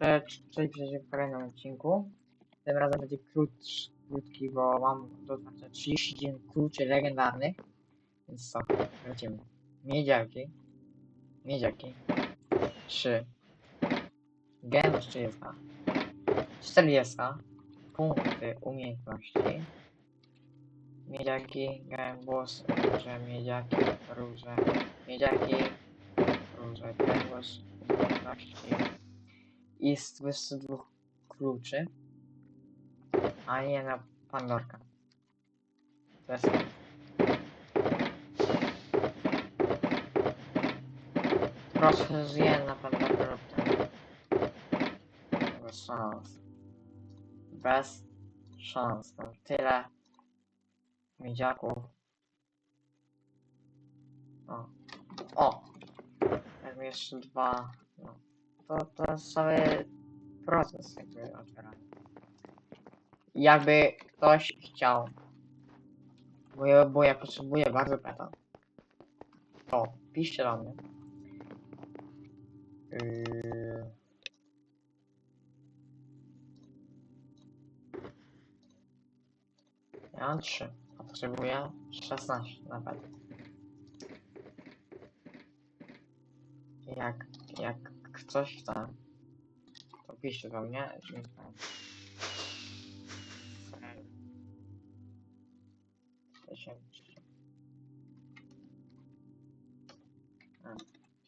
Cześć, cześć, cześć w kolejnym odcinku. Tym razem będzie krótsz, krótki, bo mam do otwarcia 39 kluczy legendarnych. Więc co, lecimy. Miedziaki. Miedziaki. 3. Gen 30. 40. Punkty umiejętności. Miedziaki, gębus, róże, miedziaki, róże, miedziaki, róże, gębus, umiejętności i z 22 kluczy, a nie na Pandorka. Jest to. Proszę zje na Pandorka lub ten. Bez szans. Bez szans. Mam tyle miedziaków. O. O! Mi jeszcze dwa. To, to cały proces jakby. Jakby ktoś chciał, bo ja, bo ja potrzebuję bardzo peta, to piszcie do mnie. Yy... Ja mam 3, a potrzebuję 16 na. Jak, jak ktoś chce, to piszcie do mnie, czy mi znam.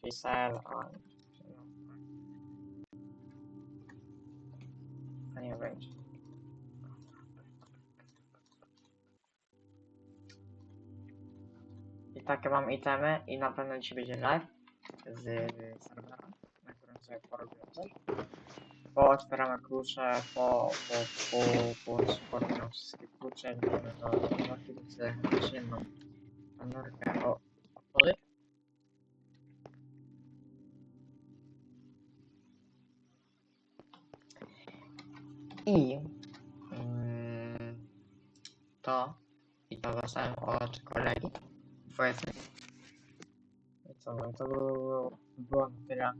Pisel, a nie będzie. I takie mam itemy i na pewno dzisiaj będzie live z serwera, sobie porobiłem coś. Po otwieramy klucze, po, po, po, po sportujemy wszystkie klucze, idziemy do chcę też jedną panorkę o otworzy. I mm, to i to dostałem od kolegi. Powiedzmy. Co, to było, było tyle.